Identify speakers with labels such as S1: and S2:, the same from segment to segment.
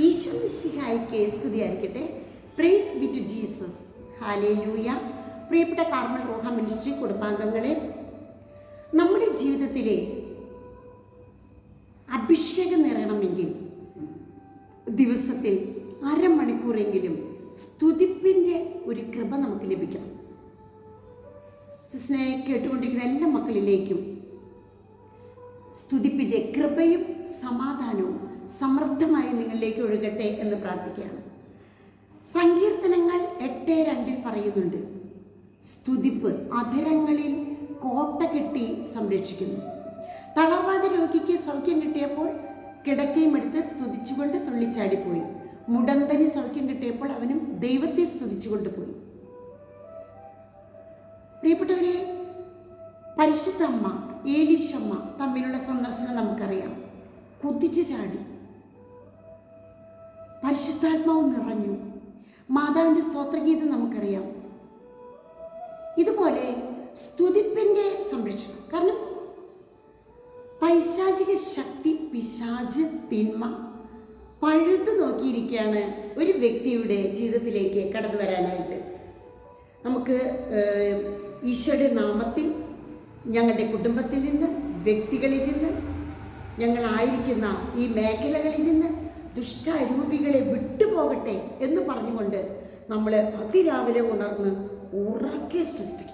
S1: ഈശോ മിശിഹായിക്ക് സ്തുതിയായിരിക്കട്ടെ. Praise B to Jesus ഹാലേ ലൂയ പ്രിയപ്പെട്ട കാർമൽ റോഹ മിനിസ്ട്രി കുടുംബാംഗങ്ങളെ നമ്മുടെ ജീവിതത്തിലെ അഭിഷേകം നിറയണമെങ്കിൽ ദിവസത്തിൽ അരമണിക്കൂറെങ്കിലും സ്തുതിപ്പിന്റെ ഒരു കൃപ നമുക്ക് ലഭിക്കണം. സിസ്നെ കേട്ടുകൊണ്ടിരിക്കുന്ന എല്ലാ മക്കളിലേക്കും സ്തുതിപ്പിന്റെ കൃപയും സമാധാനവും സമൃദ്ധമായി നിങ്ങളിലേക്ക് ഒഴുകട്ടെ എന്ന് പ്രാർത്ഥിക്കുകയാണ്. സങ്കീർത്തനങ്ങൾ എട്ട് രണ്ടിൽ പറയുന്നുണ്ട്. സ്തുതിപ്പ് അധരങ്ങളിൽ കോട്ട കെട്ടി സംരക്ഷിക്കുന്നു. തളർവാദ രോഗിക്ക് സൗഖ്യം കിട്ടിയപ്പോൾ കിടക്കയും എടുത്ത് സ്തുതിച്ചുകൊണ്ട് തുള്ളിച്ചാടിപ്പോയി. മുടന്തന് സൗഖ്യം കിട്ടിയപ്പോൾ അവനും ദൈവത്തെ സ്തുതിച്ചുകൊണ്ട് പോയി. പ്രിയപ്പെട്ടവരെ പരിശുദ്ധ അമ്മ ഏലീശമ്മ തമ്മിലുള്ള സന്ദർശനം നമുക്കറിയാം. കുതിച്ചു ചാടി. പരിശുദ്ധാത്മാവ് നിറഞ്ഞു. മാതാവിന്റെ സ്തോത്രഗീതം നമുക്കറിയാം. ഇതുപോലെ സ്തുതിപ്പിന്റെ സംരക്ഷണം. കാരണം പൈശാചിക ശക്തി പിശാച് തിന്മ പഴുത്തു നോക്കിയിരിക്കുകയാണ് ഒരു വ്യക്തിയുടെ ജീവിതത്തിലേക്ക് കടന്നു വരാനായിട്ട്. നമുക്ക് ഈശോയുടെ നാമത്തിൽ ഞങ്ങളുടെ കുടുംബത്തിൽ നിന്ന് വ്യക്തികളിൽ നിന്ന് ഞങ്ങളായിരിക്കുന്ന ഈ മേഖലകളിൽ നിന്ന് ദുഷ്ടാരൂപികളെ വിട്ടുപോകട്ടെ എന്ന് പറഞ്ഞുകൊണ്ട് നമ്മൾ അതിരാവിലെ ഉണർന്ന് ഉറക്കെ സ്തുതിപ്പിക്കും.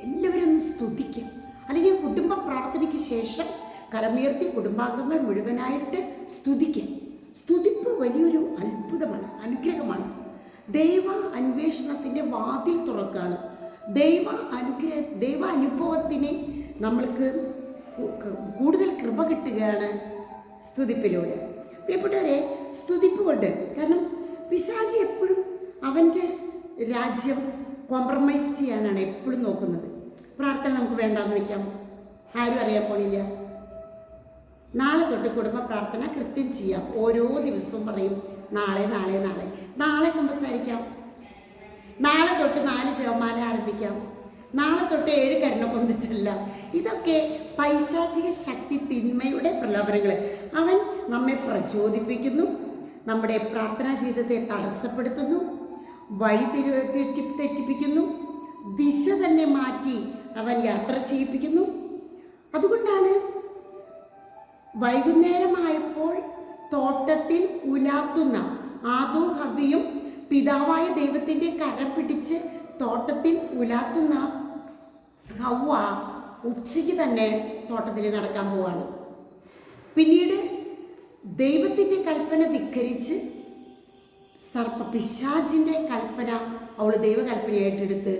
S1: എല്ലാവരും ഒന്ന് സ്തുതിക്കും. അല്ലെങ്കിൽ കുടുംബ പ്രാർത്ഥനയ്ക്ക് ശേഷം കരമുയർത്തി കുടുംബാംഗങ്ങൾ മുഴുവനായിട്ട് സ്തുതിക്കും. സ്തുതിപ്പ് വലിയൊരു അത്ഭുതമാണ് അനുഗ്രഹമാണ്. ദൈവ അന്വേഷണത്തിന്റെ വാതിൽ തുറക്കാണ്. ദൈവ അനുഗ്രഹ ദൈവ അനുഭവത്തിന് നമ്മൾക്ക് കൂടുതൽ കൃപ കിട്ടുകയാണ് സ്തുതിപ്പിലൂടെ. പ്രിയപ്പെട്ടവരെ സ്തുതിപ്പുകൊണ്ട്. കാരണം പിശാചി എപ്പോഴും അവന്റെ രാജ്യം കോംപ്രമൈസ് ചെയ്യാനാണ് എപ്പോഴും നോക്കുന്നത്. പ്രാർത്ഥന നമുക്ക് വേണ്ടാന്ന് വയ്ക്കാം ആരും അറിയാൻ പോണില്ല. നാളെ തൊട്ട് കുടുംബ പ്രാർത്ഥന കൃത്യം ചെയ്യാം. ഓരോ ദിവസവും പറയും നാളെ നാളെ നാളെ. നാളെ കുമ്പസാരിക്കാം. നാളെ തൊട്ട് നാല് ജവമാല ആരംഭിക്കാം. നാളെ തൊട്ട് ഏഴ് കരണ പൊന്തിച്ചല്ല ഇതൊക്കെ പൈശാചിക ശക്തി തിന്മയുടെ പ്രലോഭനങ്ങൾ. അവൻ നമ്മെ പ്രചോദിപ്പിക്കുന്നു നമ്മുടെ പ്രാർത്ഥനാ ജീവിതത്തെ തടസ്സപ്പെടുത്തുന്നു വഴി തെറ്റി തെറ്റിപ്പിക്കുന്നു ദിശ തന്നെ മാറ്റി അവൻ യാത്ര ചെയ്യിപ്പിക്കുന്നു. അതുകൊണ്ടാണ് വൈകുന്നേരമായപ്പോൾ തോട്ടത്തിൽ ഉലാത്തുന്ന ആദോ ഹവിയും പിതാവായ ദൈവത്തിന്റെ കരം പിടിച്ച് തോട്ടത്തിൽ ഉലാത്തുന്ന ഹവ്വ ഉച്ചയ്ക്ക് തന്നെ തോട്ടത്തിൽ നടക്കാൻ പോവാണ്. പിന്നീട് ദൈവത്തിന്റെ കൽപ്പന ധിക്കരിച്ച് സർപ്പ പിശാജിന്റെ കൽപ്പന അവൾ ദൈവകൽപ്പനയായിട്ടെടുത്ത്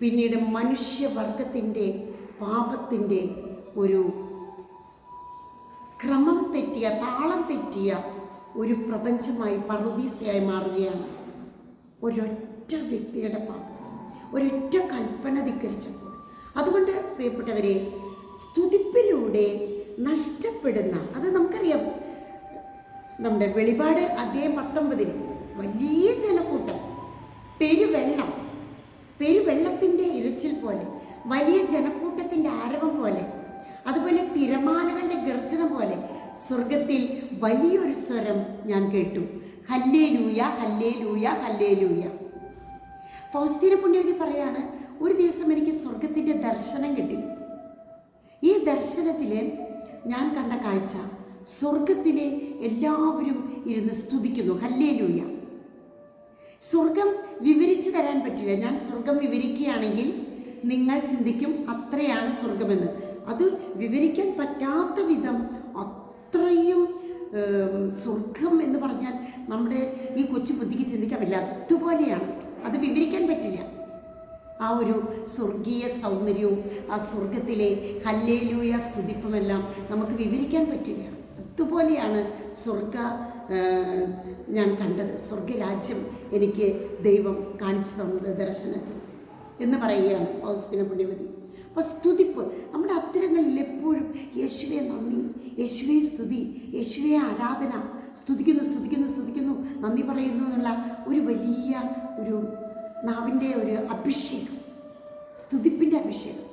S1: പിന്നീട് മനുഷ്യവർഗത്തിന്റെ പാപത്തിന്റെ ഒരു ക്രമം തെറ്റിയ താളം തെറ്റിയ ഒരു പ്രപഞ്ചമായി പറുദീസയായി മാറുകയാണ് ഒരൊറ്റ വ്യക്തിയുടെ പാപം. ഒരൊറ്റ കൽപ്പന ധിക്കരിച്ചപ്പോൾ അതുകൊണ്ട് പ്രിയപ്പെട്ടവരെ സ്തുതിപ്പിലൂടെ നഷ്ടപ്പെടുന്ന അത് നമുക്കറിയാം നമ്മുടെ വെളിപാട് അദ്ദേഹം പത്തൊമ്പതിന് വലിയ ജനക്കൂട്ടം പെരുവെള്ളം പെരുവെള്ളത്തിന്റെ ഇരച്ചിൽ പോലെ വലിയ ജനക്കൂട്ടത്തിന്റെ ആരവം പോലെ അതുപോലെ തിരമാലകളുടെ ഗർജനം പോലെ സ്വർഗത്തിൽ വലിയൊരു സ്വരം ഞാൻ കേട്ടു. ഹല്ലേ ലൂയ ഹല്ലേ ലൂയ ഹല്ലേ ലൂയ ഫൗസ്തീന പുണ്യവതി പറയാണ് ഒരു ദിവസം എനിക്ക് സ്വർഗത്തിന്റെ ദർശനം കിട്ടി. ഈ ദർശനത്തിൽ ഞാൻ കണ്ട കാഴ്ച സ്വർഗത്തിലെ എല്ലാവരും ഇരുന്ന് സ്തുതിക്കുന്നു. ഹല്ലേലൂയ. സ്വർഗം വിവരിച്ചു തരാൻ പറ്റില്ല. ഞാൻ സ്വർഗം വിവരിക്കുകയാണെങ്കിൽ നിങ്ങൾ ചിന്തിക്കും അത്രയാണ് സ്വർഗമെന്ന്. അത് വിവരിക്കാൻ പറ്റാത്ത വിധം അത്രയും സ്വർഗം എന്ന് പറഞ്ഞാൽ നമ്മുടെ ഈ കൊച്ചു ബുദ്ധിക്ക് ചിന്തിക്കാൻ പറ്റില്ല. അതുപോലെയാണ്. അത് വിവരിക്കാൻ പറ്റില്ല. ആ ഒരു സ്വർഗീയ സൗന്ദര്യവും ആ സ്വർഗത്തിലെ ഹല്ലേലൂയ സ്തുതിപ്പുമെല്ലാം നമുക്ക് വിവരിക്കാൻ പറ്റില്ല അതുപോലെയാണ് സ്വർഗ ഞാൻ കണ്ടത്. സ്വർഗരാജ്യം എനിക്ക് ദൈവം കാണിച്ചു തന്നത് ദർശനത്തിൽ എന്ന് പറയുകയാണ് പൗസ്തിന പുണ്യവതി. അപ്പോൾ സ്തുതിപ്പ് നമ്മുടെ അത്തരങ്ങളിൽ എപ്പോഴും യേശുവെ നന്ദി യേശുവെ സ്തുതി യേശുവെ ആരാധന. സ്തുതിക്കുന്നു സ്തുതിക്കുന്നു സ്തുതിക്കുന്നു. നന്ദി പറയുന്നു എന്നുള്ള ഒരു വലിയ ഒരു നാവിന്റെ ഒരു അഭിഷേകം സ്തുതിപ്പിന്റെ അഭിഷേകം.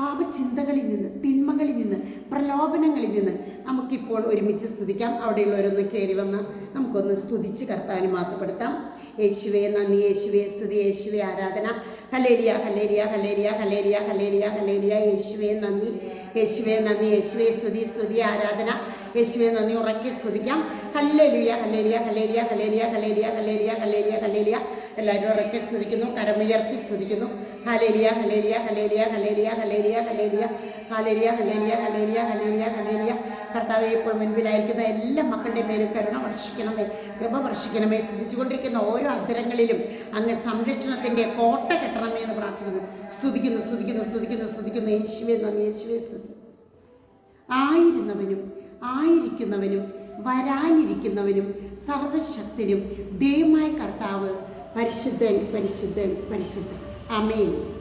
S1: പാപചിന്തകളിൽ നിന്ന് തിന്മകളിൽ നിന്ന് പ്രലോഭനങ്ങളിൽ നിന്ന് നമുക്കിപ്പോൾ ഒരുമിച്ച് സ്തുതിക്കാം. അവിടെയുള്ളവരൊന്ന് കയറി വന്ന് നമുക്കൊന്ന് സ്തുതിച്ച് കർത്താവിന് മാത്രപ്പെടുത്താം യേശുവേ നന്ദി യേശുവേ സ്തുതി യേശുവേ ആരാധന. ഹലേരിയ ഹലേരിയ ഹലേരിയ ഹലേരിയ ഹലേരിയ ഹലേരിയ യേശുവേ നന്ദി. യേശുവേ നന്ദി യേശുവേ സ്തുതി സ്തുതി ആരാധന. യേശുവേ നന്ദി ഉറക്കി സ്തുതിക്കാം ഹല്ലേലിയ കല്ലേലിയ കല്ലേലിയ കല്ലേലിയ കല്ലേലിയ കല്ലേലിയ കല്ലേലിയ കല്ലേലിയ എല്ലാവരും ഉറക്കി സ്തുതിക്കുന്നു കരമുയർത്തി സ്തുതിക്കുന്നു hallelujah hallelujah hallelujah hallelujah hallelujah ഹലേലിയ ഹലേരിയ ഹലേലിയ ഹലേലിയ ഹലേലിയ ഹലേലിയ കർത്താവെ ഇപ്പോൾ മുൻപിലായിരിക്കുന്ന എല്ലാ മക്കളുടെ പേരും കരുണ വർഷിക്കണമേ കൃപ വർഷിക്കണമേ സ്തുതിച്ചുകൊണ്ടിരിക്കുന്ന ഓരോ അന്തരങ്ങളിലും അങ്ങ് സംരക്ഷണത്തിന്റെ കോട്ട കെട്ടണമേ എന്ന് പ്രാർത്ഥിക്കുന്നു സ്തുതിക്കുന്നു സ്തുതിക്കുന്നു സ്തുതിക്കുന്നു സ്തുതിക്കുന്നു യേശുവെ നന്ദി യേശുവെ സ്തുതി ആയിരുന്നവനും ആയിരിക്കുന്നവനും വരാനിരിക്കുന്നവനും സർവശക്തനും ദൈവമായ കർത്താവ് പരിശുദ്ധൻ പരിശുദ്ധൻ പരിശുദ്ധൻ. അമേൻ